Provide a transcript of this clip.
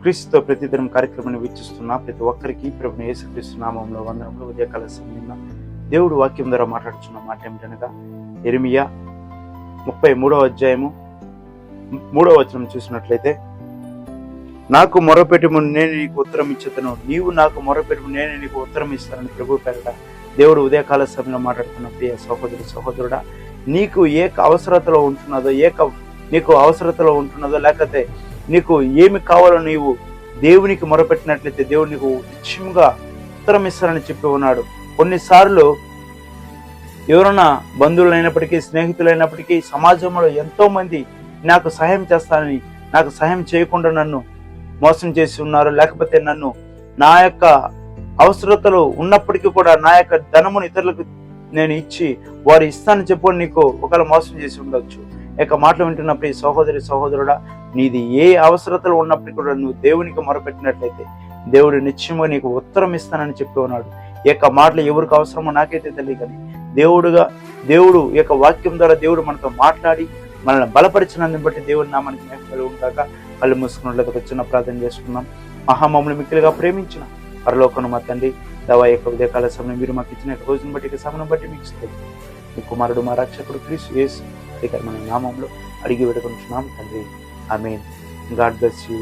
క్రీస్తుతో ప్రతిదినం కార్యక్రమాన్ని వీక్షిస్తున్న ప్రతి ఒక్కరికి ప్రభుని యేసుక్రీస్తు నామంలో వందనంలో ఉదయకాల సమయంలో దేవుడు వాక్యం ద్వారా మాట్లాడుతున్న మాట ఏమిటనగా ఎరిమియా ముప్పై మూడవ అధ్యాయము మూడవ వచనం చూసినట్లయితే నాకు మొరపెట్టుము నేను నీకు ఉత్తరం ఇచ్చేతను. నీవు నాకు మొరపెట్టుము నేను నీకు ఉత్తరం ఇస్తానని ప్రభు పేరట దేవుడు ఉదయకాల సమయంలో మాట్లాడుతున్న ప్రియ సహోదరు సహోదరుడా నీకు ఏ అవసరతలో ఉంటున్నదో ఏక నీకు అవసరతలో ఉంటున్నదో లేకపోతే నీకు ఏమి కావాలో నీవు దేవునికి మొరపెట్టినట్లయితే దేవుడు నీకు నిశ్చయముగా ఉత్తరం ఇస్తారని చెప్పి ఉన్నాడు. కొన్నిసార్లు ఎవరైనా బంధువులైనప్పటికీ స్నేహితులైనప్పటికీ సమాజంలో ఎంతో మంది నాకు సహాయం చేస్తానని నాకు సహాయం చేయకుండా నన్ను మోసం చేసి ఉన్నారు. లేకపోతే నన్ను నా యొక్క అవసరతలు ఉన్నప్పటికీ కూడా నా యొక్క ధనమును ఇతరులకు నేను ఇచ్చి వారు ఇస్తానని చెప్పు నీకు ఒకవేళ మోసం చేసి ఉండొచ్చు. యొక్క మాటలు వింటున్న ప్రియ సహోదరి సహోదరుడా నీది ఏ అవసరతలు ఉన్నప్పటికీ కూడా నువ్వు దేవునికి మొరపెట్టినట్లయితే దేవుడు నిశ్చయముగా నీకు ఉత్తరం ఇస్తానని చెప్పి ఉన్నాడు. యొక్క మాటలు ఎవరికి అవసరమో నాకైతే తెలియదు కానీ దేవుడుగా దేవుడు యొక్క వాక్యం ద్వారా దేవుడు మనతో మాట్లాడి మనల్ని బలపరిచినందుని బట్టి దేవుడు నామానికి మేకలు ఉంటాక కళ్ళు మూసుకున్నట్లయితే ఒక చిన్న ప్రార్థన చేసుకున్నాం మహామములు మిక్కిలుగా ప్రేమించిన పరలోకను మా తండ్రి దవా యొక్క ఉదయకాల సమయం మీరు మాకు ఇచ్చిన రోజును బట్టి సమయం బట్టి మీకు ఇస్తుంది మీ కుమారుడు మా రక్షకుడు క్రీస్తు యేసు. అధికారమైన నామంలో అడిగి పెట్టుకుంటున్నాం తండ్రి. I mean God bless you.